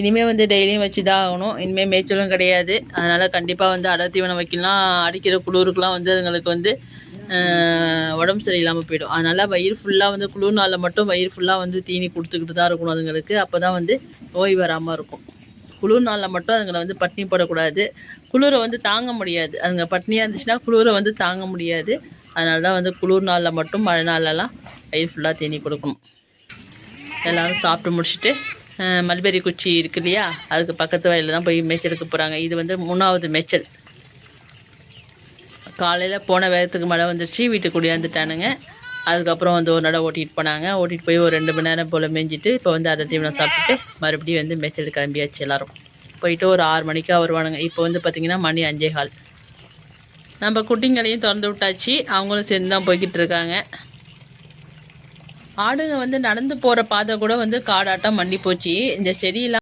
இனிமேல் வந்து டெய்லியும் வச்சு தான் ஆகணும். இனிமேல் மேய்ச்சலும் கிடையாது. அதனால் கண்டிப்பாக வந்து அடர் தீவனம் வைக்கலாம். அடிக்கிற குளிருக்கெலாம் வந்து அதுங்களுக்கு வந்து உடம்பு சரியில்லாமல் போயிடும். அதனால் வயிறு ஃபுல்லாக வந்து குளிர் நாளில் மட்டும் வயிறு ஃபுல்லாக வந்து தீனி கொடுத்துக்கிட்டு தான் இருக்கணும் அதுங்களுக்கு. அப்போ தான் வந்து நோய் வராமல் இருக்கும். குளிர் நாளில் மட்டும் அதுங்களை வந்து பட்னி போடக்கூடாது. குளிரை வந்து தாங்க முடியாது. அதுங்க பட்னியாக இருந்துச்சுன்னா குளிரை வந்து தாங்க முடியாது. அதனால தான் வந்து குளிர் நாளில் மட்டும் மழை நாள்லலாம் வயிறு ஃபுல்லாக தீனி கொடுக்கணும். எல்லோரும் சாப்பிட்டு முடிச்சுட்டு மல்பெரி குச்சி இருக்கு இல்லையா? அதுக்கு பக்கத்து வயலில் தான் போய் மேய்ச்சலுக்கு போகிறாங்க இது வந்து மூணாவது மேய்ச்சல். காலையில் போன வேகத்துக்கு மழை வந்துருச்சு. வீட்டுக்கு குடியாந்துட்டானுங்க. அதுக்கப்புறம் வந்து ஒரு நடை ஓட்டிகிட்டு போனாங்க. ஓட்டிகிட்டு போய் ஒரு ரெண்டு மணி நேரம் போல் மேய்ஞ்சிட்டு இப்போ வந்து அரை தீவனம் சாப்பிட்டுட்டு மறுபடியும் வந்து மேய்ச்சலுக்கு கிளம்பியாச்சு எல்லோரும். போயிட்டு ஒரு ஆறு மணிக்காக வருவானுங்க. இப்போ வந்து பார்த்திங்கன்னா மணி அஞ்சே கால். நம்ம குட்டிங்களையும் திறந்து விட்டாச்சு. அவங்களும் சேர்ந்து தான் போய்கிட்டு இருக்காங்க. ஆடுங்க வந்து நடந்து போகிற பாதை கூட வந்து காடாட்டம் மண்டி போச்சு. இந்த செடியெல்லாம்